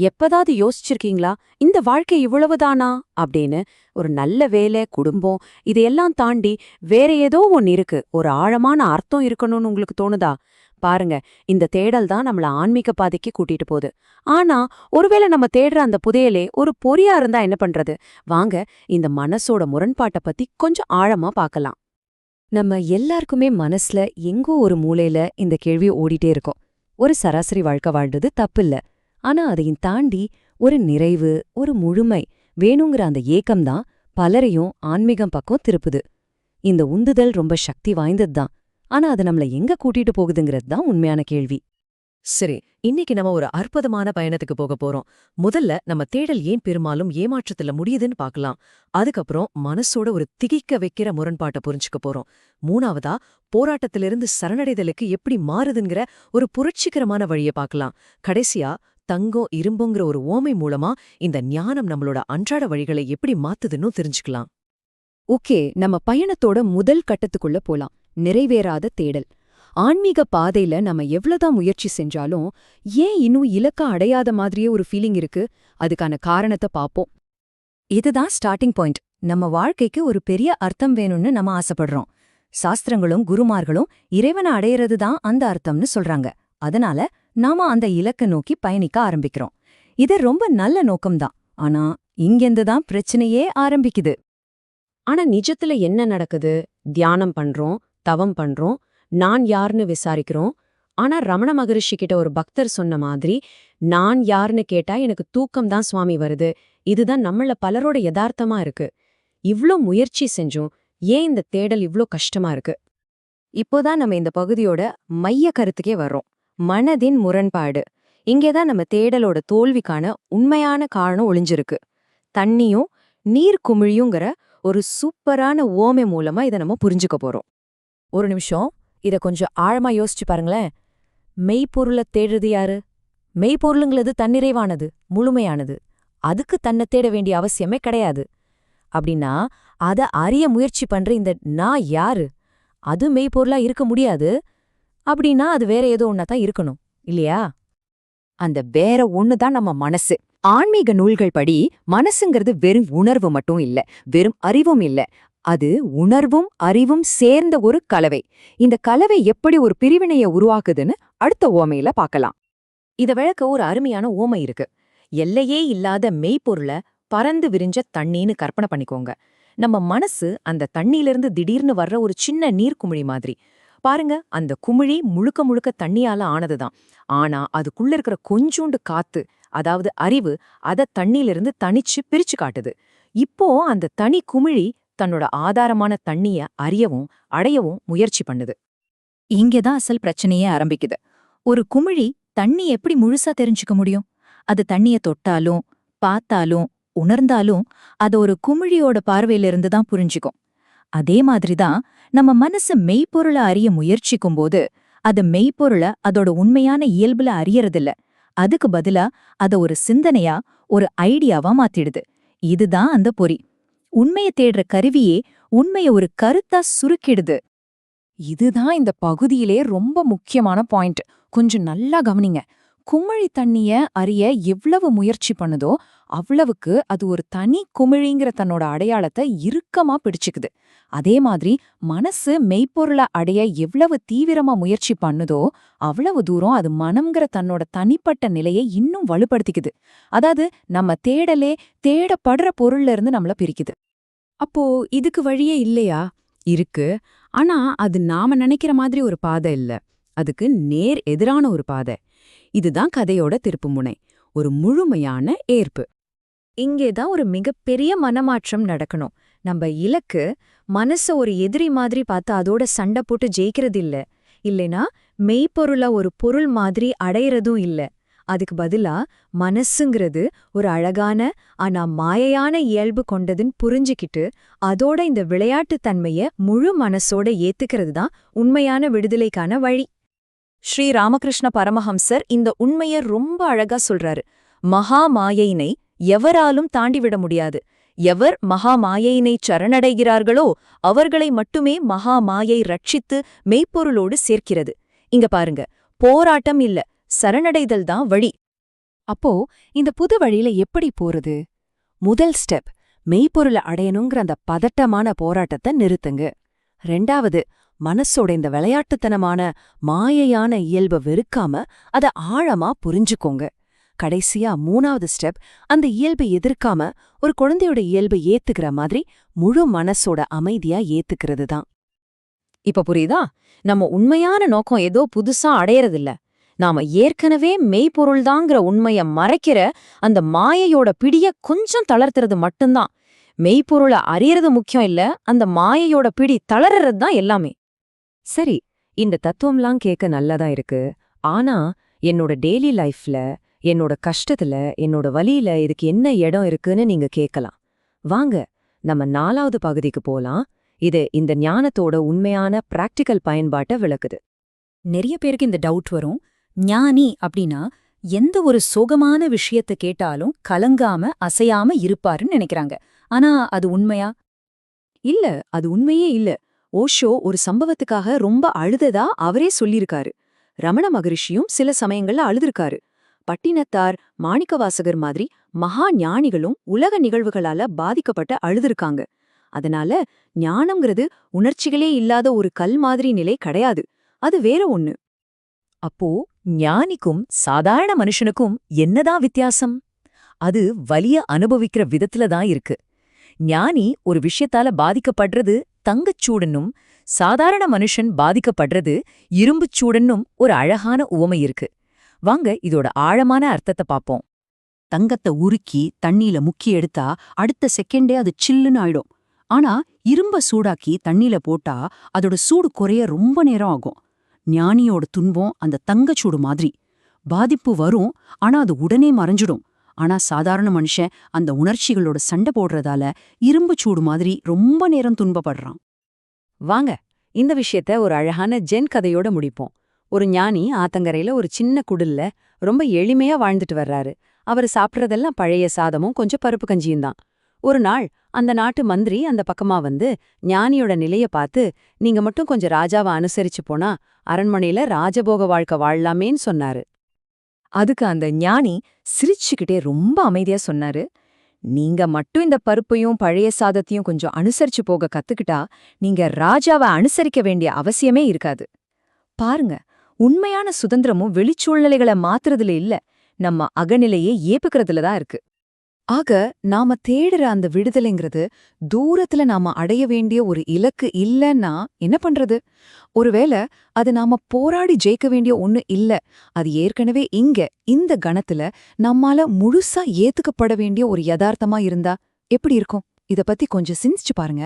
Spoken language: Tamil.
எப்பதாவது யோசிச்சிருக்கீங்களா? இந்த வாழ்க்கை இவ்வளவுதானா? அப்படின்னு ஒரு நல்ல வேலை குடும்பம் இதையெல்லாம் தாண்டி வேற ஏதோ ஒன்னு இருக்கு. ஒரு ஆழமான அர்த்தம் இருக்கணும்னு உங்களுக்கு தோணுதா? பாருங்க இந்த தேடல் தான் நம்மள ஆன்மீக பாதைக்கு கூட்டிட்டு போகுது. ஆனா ஒருவேளை நம்ம தேடுற அந்த புதையலே ஒரு பொறியா இருந்தா என்ன பண்றது? வாங்க இந்த மனசோட முரண்பாட்டை பத்தி கொஞ்சம் ஆழமா பார்க்கலாம். நம்ம எல்லாருக்குமே மனசுல எங்கோ ஒரு மூலையில இந்த கேள்வி ஓடிட்டே இருக்கும். ஒரு சராசரி வாழ்க்கை வாழ்றது தப்பில்ல. ஆனா அதையும் தாண்டி ஒரு நிறைவு ஒரு முழுமை வேணுங்கிற அந்த ஏக்கம்தான் பலரையும் ஆன்மீகம் பக்கம் திருப்புது. இந்த உந்துதல் ரொம்ப சக்தி வாய்ந்ததுதான் ஆனா அது நம்மள எங்க கூட்டிட்டு போகுதுங்கிறது தான் உண்மையான கேள்வி. சரி இன்னைக்கு நம்ம ஒரு அற்புதமான பயணத்துக்கு போக போறோம். முதல்ல நம்ம தேடல் ஏன் பெரும்பாலும் ஏமாற்றத்துல முடியுதுன்னு பார்க்கலாம். அதுக்கப்புறம் மனசோட ஒரு திகிக்க வைக்கிற முரண்பாட்டை புரிஞ்சுக்க போறோம். மூணாவதா போராட்டத்திலிருந்து சரணடைதலுக்கு எப்படி மாறுதுங்கிற ஒரு புரட்சிகரமான வழியை பார்க்கலாம். கடைசியா தங்கம் இரும்புங்கிற ஒரு ஓமை மூலமா இந்த ஞானம் நம்மளோட அன்றாட வழிகளை எப்படி மாத்துதுன்னு தெரிஞ்சுக்கலாம். ஓகே நம்ம பயணத்தோட முதல் கட்டத்துக்குள்ள போலாம். நிறைவேறாத தேடல். ஆன்மீக பாதையில நம்ம எவ்வளவுதான் முயற்சி செஞ்சாலும் ஏன் இன்னும் இலக்க அடையாத மாதிரியே ஒரு ஃபீலிங் இருக்கு? அதுக்கான காரணத்தை பாப்போம் இதுதான் ஸ்டார்டிங் பாயிண்ட் நம்ம வாழ்க்கைக்கு ஒரு பெரிய அர்த்தம் வேணும்னு நம்ம ஆசைப்படுறோம். சாஸ்திரங்களும் குருமார்களும் இறைவனை அடையிறது தான் அந்த அர்த்தம்னு சொல்றாங்க. அதனால நாம அந்த இலக்க நோக்கி பயணிக்க ஆரம்பிக்கிறோம். இது ரொம்ப நல்ல நோக்கம்தான். ஆனா இங்கெந்து தான் பிரச்சனையே ஆரம்பிக்குது. ஆனா நிஜத்துல என்ன நடக்குது? தியானம் பண்றோம் தவம் பண்றோம் நான் யார்னு விசாரிக்கிறோம். ஆனா ரமண மகரிஷி கிட்ட ஒரு பக்தர் சொன்ன மாதிரி நான் யார்னு கேட்டா எனக்கு தூக்கம் தான் சுவாமி வருது. இதுதான் நம்மள பலரோட யதார்த்தமா இருக்கு. இவ்ளோ முயற்சி செஞ்சும். ஏன் இந்த தேடல் இவ்ளோ கஷ்டமா இருக்கு? இப்போதான் நம்ம இந்த பகுதியோட மைய கருத்துக்கே வர்றோம். மனதின் முரண்பாடு. இங்கேதான் நம்ம தேடலோட தோல்விக்கான உண்மையான காரணம் ஒளிஞ்சிருக்கு. தண்ணியும் நீர் குமிழியுங்கிற ஒரு சூப்பரான ஓமை மூலமா இதை நம்ம புரிஞ்சுக்க போறோம். ஒரு நிமிஷம் இத கொஞ்சம் ஆழமா யோசிச்சு பாருங்களேன். மெய்ப்பொருளை தேடுறது யாரு? மெய்ப்பொருளுங்கிறது தன்னிறைவானது முழுமையானது. அதுக்கு தன்னை தேட வேண்டிய அவசியமே கிடையாது. அப்படின்னா அத அறிய முயற்சி பண்ற இந்த நான் யாரு? அது மெய்ப்பொருளா இருக்க முடியாது. அப்படின்னா அது வேற ஏதோ ஒன்னா தான் இருக்கணும் இல்லையா? அந்த வேற ஒண்ணுதான் நம்ம மனசு. ஆன்மீக நூல்கள் படி மனசுங்கிறது வெறும் உணர்வு மட்டும் இல்ல வெறும் அறிவும் இல்ல. அது உணர்வும் அறிவும் சேர்ந்த ஒரு கலவை. இந்த கலவை எப்படி ஒரு பிரிவினைய உருவாக்குதுன்னு அடுத்த ஓமையில பார்க்கலாம். இத விளக்க ஒரு அருமையான ஓமை இருக்கு. எல்லையே இல்லாத மெய்ப்பொருள பறந்து விரிஞ்ச தண்ணின்னு கற்பனை பண்ணிக்கோங்க. நம்ம மனசு அந்த தண்ணியிலிருந்து திடீர்னு வர்ற ஒரு சின்ன நீர்க்குமிழி மாதிரி. பாருங்க அந்த குமிழி முழுக்க முழுக்க தண்ணியால ஆனதுதான். ஆனா அதுக்குள்ள இருக்கிற கொஞ்சூண்டு காத்து அதாவது அறிவு அத தண்ணியிலிருந்து தனிச்சு பிரிச்சு காட்டுது. இப்போ அந்த தனி குமிழி தன்னோட ஆதாரமான தண்ணிய அறியவும் அடையவும் முயற்சி பண்ணுது. இங்கதான் அசல் பிரச்சனையே ஆரம்பிக்குது. ஒரு குமிழி தண்ணி எப்படி முழுசா தெரிஞ்சுக்க முடியும்? அது தண்ணிய தொட்டாலும் பார்த்தாலும் உணர்ந்தாலும் அது ஒரு குமிழியோட பார்வையிலிருந்து தான் புரிஞ்சுக்கும். அதே மாதிரிதான் நம்ம மனசு மெய்ப்பொருளை அறிய முயற்சிக்கும் போது அது மெய்ப்பொருளை அதோட உண்மையான இயல்புல அறியறதில்ல. அதுக்கு பதிலா அத ஒரு சிந்தனையா ஒரு ஐடியாவா மாத்திடுது. இதுதான் அந்த பொறி. உண்மைய தேடுற கருவியே உண்மைய ஒரு கருத்தா சுருக்கிடுது. இதுதான் இந்த பகுதியிலே ரொம்ப முக்கியமான பாயிண்ட். கொஞ்சம் நல்லா கவனிங்க. குமிழி தண்ணிய அறிய எவ்வளவு முயற்சி பண்ணுதோ அவ்வளவுக்கு அது ஒரு தனி குமிழிங்கிற தன்னோட அடையாளத்தை இறுக்கமா பிடிச்சுக்குது. அதே மாதிரி மனசு மெய்ப்பொருளை அடைய எவ்வளவு தீவிரமா முயற்சி பண்ணுதோ அவ்வளவு தூரம் அது மனம்ங்கிற தன்னோட தனிப்பட்ட நிலையை இன்னும் வலுப்படுத்திக்குது. அதாவது நம்ம தேடலே தேடப்படுற பொருள்ல இருந்து நம்மள பிரிக்குது. அப்போ இதுக்கு வழியே இல்லையா? இருக்கு. ஆனா அது நாம நினைக்கிற மாதிரி ஒரு பாதை இல்ல. அதுக்கு நேர் எதிரான ஒரு பாதை. இதுதான் கதையோட திருப்புமுனை ஒரு முழுமையான ஏற்பு. இங்கேதான் ஒரு மிகப்பெரிய மனமாற்றம் நடக்கணும். நம்ம இலக்கு மனச ஒரு எதிரி மாதிரி பார்த்து அதோட சண்டை போட்டு ஜெயிக்கிறது இல்ல. இல்லைனா மெய்ப்பொருளை ஒரு பொருள் மாதிரி அடையறதும் இல்ல. அதுக்கு பதிலா மனசுங்கிறது ஒரு அழகான ஆனா மாயையான இயல்பு கொண்டதுன்னு புரிஞ்சுக்கிட்டு அதோட இந்த விளையாட்டுத் தன்மைய முழு மனசோட ஏத்துக்கிறது தான் உண்மையான விடுதலைக்கான வழி. ஸ்ரீ ராமகிருஷ்ண பரமஹம்சர் இந்த உண்மைய ரொம்ப அழகா சொல்றாரு. மகா மாயினை எவராலும் தாண்டிவிட முடியாது. எவர் மகா மாயையினை சரணடைகிறார்களோ அவர்களை மட்டுமே மகா மாயை ரட்சித்து மெய்ப்பொருளோடு சேர்க்கிறது. இங்க பாருங்க போராட்டம் இல்ல சரணடைதல் தான் வழி. அப்போ இந்த புது வழியில எப்படி போறது? முதல் ஸ்டெப் மெய்ப்பொருளை அடையணுங்கிற அந்த பதட்டமான போராட்டத்தை நிறுத்துங்க. ரெண்டாவது மனசோட இந்த விளையாட்டுத்தனமான மாயையான இயல்பை வெறுக்காம அத ஆழமா புரிஞ்சுக்கோங்க. கடைசியா மூணாவது ஸ்டெப் அந்த இயல்பை எதிர்க்காம ஒரு குழந்தையோட இயல்பை ஏத்துக்கிற மாதிரி முழு மனசோட அமைதியா ஏத்துக்கிறது தான் இப்ப புரியுதா? நம்ம உண்மையான நோக்கம் ஏதோ புதுசா அடையறதில்ல. நாம ஏற்கனவே மெய்ப்பொருள்தாங்கிற உண்மைய மறைக்கிற அந்த மாயையோட பிடிய கொஞ்சம் தளர்த்துறது மட்டும்தான். மெய்ப்பொருளை அறியறது முக்கியம் இல்ல அந்த மாயையோட பிடி தளர்றது தான் எல்லாமே. சரி இந்த தத்துவம்லாம் கேட்க நல்லதா இருக்கு. ஆனா என்னோட டெய்லி லைஃப்ல என்னோட கஷ்டத்துல என்னோட வலியில இதுக்கு என்ன இடம் இருக்குன்னு நீங்க கேட்கலாம். வாங்க நம்ம நாலாவது பகுதிக்கு போலாம். இது இந்த ஞானத்தோட உண்மையான பிராக்டிக்கல் பயன்பாட்டை விளக்குது. நிறைய பேருக்கு இந்த டவுட் வரும். ஞானி அப்படின்னா எந்த ஒரு சோகமான விஷயத்த கேட்டாலும் கலங்காம அசையாம இருப்பாருன்னு நினைக்கிறாங்க. ஆனா அது உண்மையா? இல்ல அது உண்மையே இல்ல. ஓஷோ ஒரு சம்பவத்துக்காக ரொம்ப அழுததா அவரே சொல்லியிருக்காரு. ரமண மகரிஷியும் சில சமயங்கள்ல அழுதிருக்காரு. பட்டினத்தார் மாணிக்கவாசகர் மாதிரி மகா ஞானிகளும் உலக நிகழ்வுகளால பாதிக்கப்பட்ட அழுதுருக்காங்க. அதனால ஞானம்ங்கிறது உணர்ச்சிகளே இல்லாத ஒரு கல் மாதிரி நிலை கிடையாது. அது வேற ஒண்ணு. அப்போ ஞானிக்கும் சாதாரண மனுஷனுக்கும் என்னதான் வித்தியாசம்? அது வலிய அனுபவிக்கிற விதத்துல தான் இருக்கு. ஞானி ஒரு விஷயத்தால பாதிக்கப்படுறது தங்கச்சூடனும் சாதாரண மனுஷன் பாதிக்கப்படுறது இரும்புச் சூடனும் ஒரு அழகான உவமை இருக்கு. வாங்க இதோட ஆழமான அர்த்தத்தை பாப்போம். தங்கத்தை உருக்கி தண்ணியில முக்கி எடுத்தா அடுத்த செகண்டே அது சில்லுன்னு ஆயிடும். ஆனா இரும்ப சூடாக்கி தண்ணியில போட்டா அதோட சூடு குறைய ரொம்ப நேரம் ஆகும். ஞானியோட துன்பம் அந்த தங்கச்சூடு மாதிரி. பாதிப்பு வரும் ஆனா அது உடனே மறைஞ்சிடும். ஆனா சாதாரண மனுஷன் அந்த உணர்ச்சிகளோட சண்டை போடுறதால இரும்பு சூடு மாதிரி ரொம்ப நேரம் துன்பப்படுறான். வாங்க இந்த விஷயத்த ஒரு அழகான ஜென் கதையோட முடிப்போம். ஒரு ஞானி ஆத்தங்கரையில ஒரு சின்ன குடில்ல ரொம்ப எளிமையா வாழ்ந்துட்டு வர்றாரு. அவர் சாப்பிட்றதெல்லாம் பழைய சாதமும் கொஞ்சம் பருப்பு கஞ்சியும் தான். ஒரு நாள் அந்த நாட்டு மந்திரி அந்த பக்கமா வந்து ஞானியோட நிலைய பார்த்து நீங்க மட்டும் கொஞ்சம் ராஜாவை அனுசரிச்சு போனா அரண்மனையில ராஜபோக வாழ்க்கை வாழலாமேன்னு சொன்னாரு. அதுக்கு அந்த ஞானி சிரிச்சுக்கிட்டே ரொம்ப அமைதியா சொன்னாரு. நீங்க மட்டும் இந்த பருப்பையும் பழைய சாதத்தையும் கொஞ்சம் அனுசரிச்சு போக கத்துக்கிட்டா நீங்க ராஜாவை அனுசரிக்க வேண்டிய அவசியமே இருக்காது. பாருங்க உண்மையான சுதந்திரமும் வெளிச்சூழ்நிலைகளை மாத்துறதுல இல்ல நம்ம அகநிலையே ஏப்புக்கிறதுல தான் இருக்கு. ஆக நாம தேடுற அந்த விடுதலைங்கிறது தூரத்துல நாம அடைய வேண்டிய ஒரு இலக்கு இல்லைன்னா என்ன பண்றது? ஒருவேளை அது நாம போராடி ஜெயிக்க வேண்டிய ஒண்ணு இல்ல அது ஏற்கனவே இங்க இந்த கணத்துல நம்மால முழுசா ஏத்துக்கப்பட வேண்டிய ஒரு யதார்த்தமா இருந்தா எப்படி இருக்கும்? இத பத்தி கொஞ்சம் சிந்திச்சு பாருங்க.